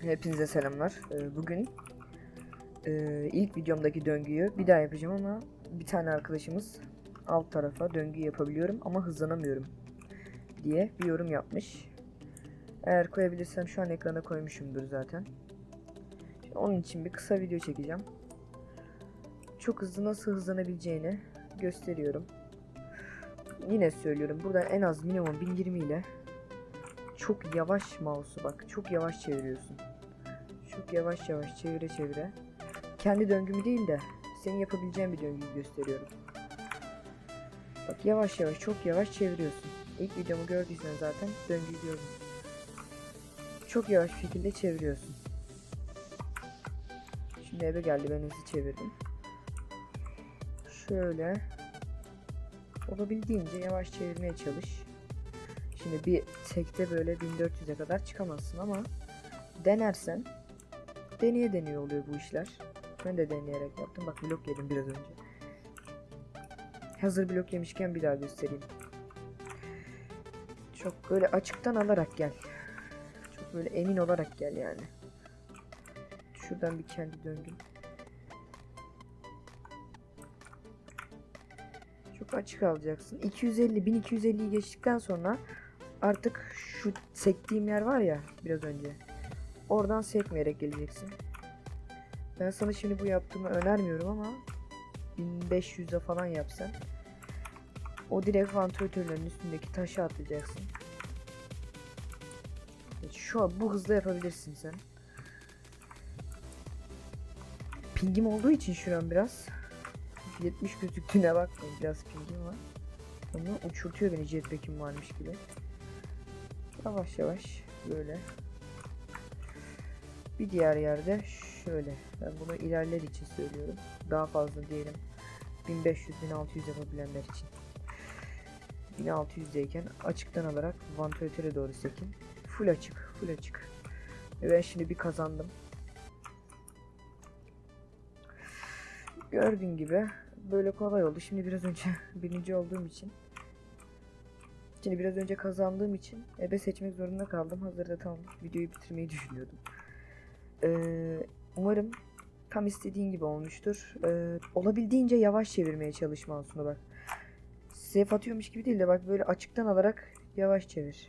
Hepinize selamlar. Ee, Bugün e, ilk videomdaki döngüyü bir daha yapacağım ama bir tane arkadaşımız alt tarafa döngü yapabiliyorum ama hızlanamıyorum diye bir yorum yapmış. Eğer koyabilirsem şu an ekrana koymuşumdur zaten. Şimdi onun için bir kısa video çekeceğim. Çok hızlı nasıl hızlanabileceğini gösteriyorum. Yine söylüyorum buradan en az minimum 1020 ile çok yavaş mouse'u bak çok yavaş çeviriyorsun. Çok yavaş yavaş çevire çevire. Kendi döngümü değil de senin yapabileceğin bir döngüyü gösteriyorum. Bak yavaş yavaş çok yavaş çeviriyorsun. İlk videomu gördüysen zaten döngüyü gördün. Çok yavaş bir şekilde çeviriyorsun. Şimdi eve geldi ben hızlı çevirdim. Şöyle olabildiğince yavaş çevirmeye çalış. Şimdi bir tekte böyle 1400'e kadar çıkamazsın ama denersen deneye deneye oluyor bu işler. Ben de deneyerek yaptım. Bak blok yedim biraz önce. Hazır blok yemişken bir daha göstereyim. Çok böyle açıktan alarak gel. Çok böyle emin olarak gel yani. Şuradan bir kendi döngüm. Çok açık alacaksın. 250 1250'yi geçtikten sonra artık şu sektiğim yer var ya biraz önce. Oradan sekmeyerek geleceksin. Ben sana şimdi bu yaptığımı önermiyorum ama 1500'e falan yapsan o direkt vantilatörlerin üstündeki taşı atlayacaksın. Şu an bu hızla yapabilirsin sen. Pingim olduğu için şu an biraz 70 gözüktüğüne bakmayın biraz pingim var. Ama uçurtuyor beni jetpack'im varmış gibi. Yavaş yavaş böyle. Bir diğer yerde şöyle. Ben bunu ilerler için söylüyorum. Daha fazla diyelim. 1500-1600 yapabilenler için. 1600'deyken açıktan alarak vantilatöre doğru sekin. Full açık, full açık. Ben şimdi bir kazandım. Gördüğün gibi böyle kolay oldu. Şimdi biraz önce birinci olduğum için Şimdi biraz önce kazandığım için ebe seçmek zorunda kaldım. Hazırda tam videoyu bitirmeyi düşünüyordum. Ee, umarım tam istediğin gibi olmuştur. Ee, olabildiğince yavaş çevirmeye çalış mouse'unu bak. Safe atıyormuş gibi değil de bak böyle açıktan alarak yavaş çevir.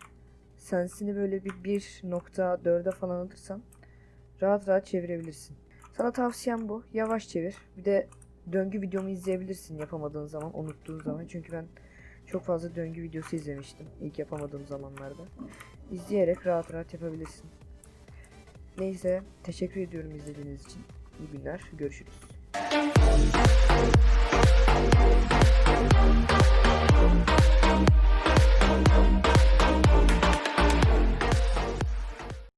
Sensini böyle bir 1.4'e falan alırsan rahat rahat çevirebilirsin. Sana tavsiyem bu. Yavaş çevir. Bir de döngü videomu izleyebilirsin yapamadığın zaman, unuttuğun zaman. Çünkü ben çok fazla döngü videosu izlemiştim ilk yapamadığım zamanlarda. İzleyerek rahat rahat yapabilirsin. Neyse teşekkür ediyorum izlediğiniz için. İyi günler. Görüşürüz.